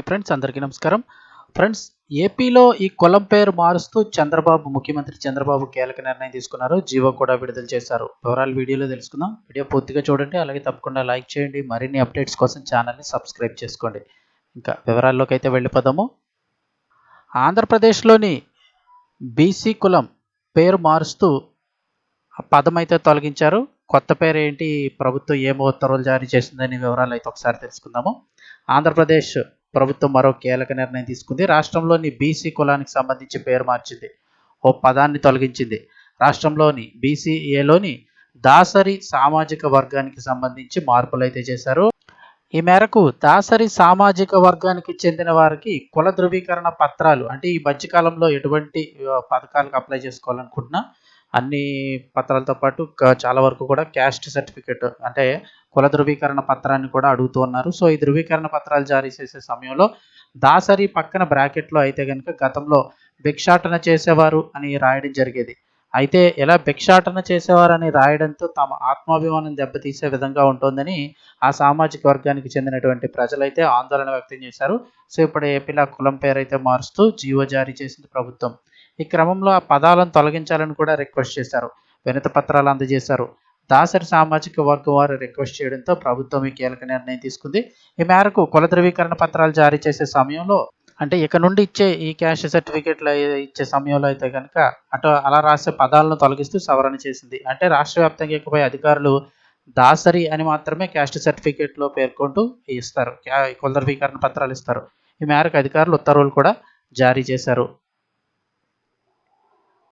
Friends అందరికీ నమస్కారం. Friends ఏపీలో ఈ కులం పేరు మారుస్తూ చంద్రబాబు ముఖ్యమంత్రి చంద్రబాబు కీలక నిర్ణయం తీసుకున్నారు. జీవో కూడా విడుదల చేశారు. వివరాలు వీడియోలో తెలుసుకుందాం. వీడియో పూర్తిగా చూడండి. అలాగే తప్పకుండా లైక్ చేయండి. మరిన్ని అప్డేట్స్ కోసం ఛానల్ని సబ్స్క్రైబ్ చేసుకోండి. ఇంకా వివరాల్లోకి అయితే వెళ్ళిపోదాము. ఆంధ్రప్రదేశ్లోని బీసీ కులం పేరు మారుస్తూ పదం అయితే తొలగించారు. కొత్త పేరు ఏంటి? ప్రభుత్వం ఏమో ఉత్తర్వులు జారీ చేసిందని వివరాలు అయితే ఒకసారి తెలుసుకుందాము. ఆంధ్రప్రదేశ్ ప్రభుత్వం మరో కీలక నిర్ణయం తీసుకుంది. రాష్ట్రంలోని బీసీ కులానికి సంబంధించి పేరు మార్చింది. ఓ పదాన్ని తొలగించింది. రాష్ట్రంలోని బీసీఏలోని దాసరి సామాజిక వర్గానికి సంబంధించి మార్పులు అయితే చేశారు. ఈ మేరకు దాసరి సామాజిక వర్గానికి చెందిన వారికి కుల ధృవీకరణ పత్రాలు అంటే ఈ మధ్యకాలంలో ఎటువంటి పథకాలకు అప్లై చేసుకోవాలనుకుంటున్నా అన్ని పత్రాలతో పాటు చాలా వరకు కూడా క్యాస్ట్ సర్టిఫికేట్ అంటే కుల ధృవీకరణ పత్రాన్ని కూడా అడుగుతూ ఉన్నారు. సో ఈ ధృవీకరణ పత్రాలు జారీ చేసే సమయంలో దాసరి పక్కన బ్రాకెట్లో అయితే కనుక గతంలో భిక్షాటన చేసేవారు అని రాయడం జరిగేది. అయితే ఇలా భిక్షాటన చేసేవారని రాయడంతో తమ ఆత్మాభిమానం దెబ్బతీసే విధంగా ఉంటుందని ఆ సామాజిక వర్గానికి చెందినటువంటి ప్రజలైతే ఆందోళన వ్యక్తం చేశారు. సో ఇప్పుడు ఏపీలో కులం పేరు అయితే మారుస్తూ జీవో జారీ చేసింది ప్రభుత్వం. ఈ క్రమంలో ఆ పదాలను తొలగించాలని కూడా రిక్వెస్ట్ చేశారు. వినత పత్రాలు అందజేశారు. దాసరి సామాజిక వర్గం వారు రిక్వెస్ట్ చేయడంతో ప్రభుత్వం ఈ కీలక నిర్ణయం తీసుకుంది. ఈ మేరకు కుల ధృవీకరణ పత్రాలు జారీ చేసే సమయంలో అంటే ఇక నుండి ఇచ్చే ఈ క్యాష్ సర్టిఫికేట్లు ఇచ్చే సమయంలో అయితే కనుక అటు అలా రాసే పదాలను తొలగిస్తూ సవరణ చేసింది. అంటే రాష్ట్ర వ్యాప్తంగా ఇకపై అధికారులు దాసరి అని మాత్రమే క్యాస్ట్ సర్టిఫికేట్లో పేర్కొంటూ ఇస్తారు. కుల ధృవీకరణ పత్రాలు ఇస్తారు. ఈ మేరకు అధికారులు ఉత్తర్వులు కూడా జారీ చేశారు.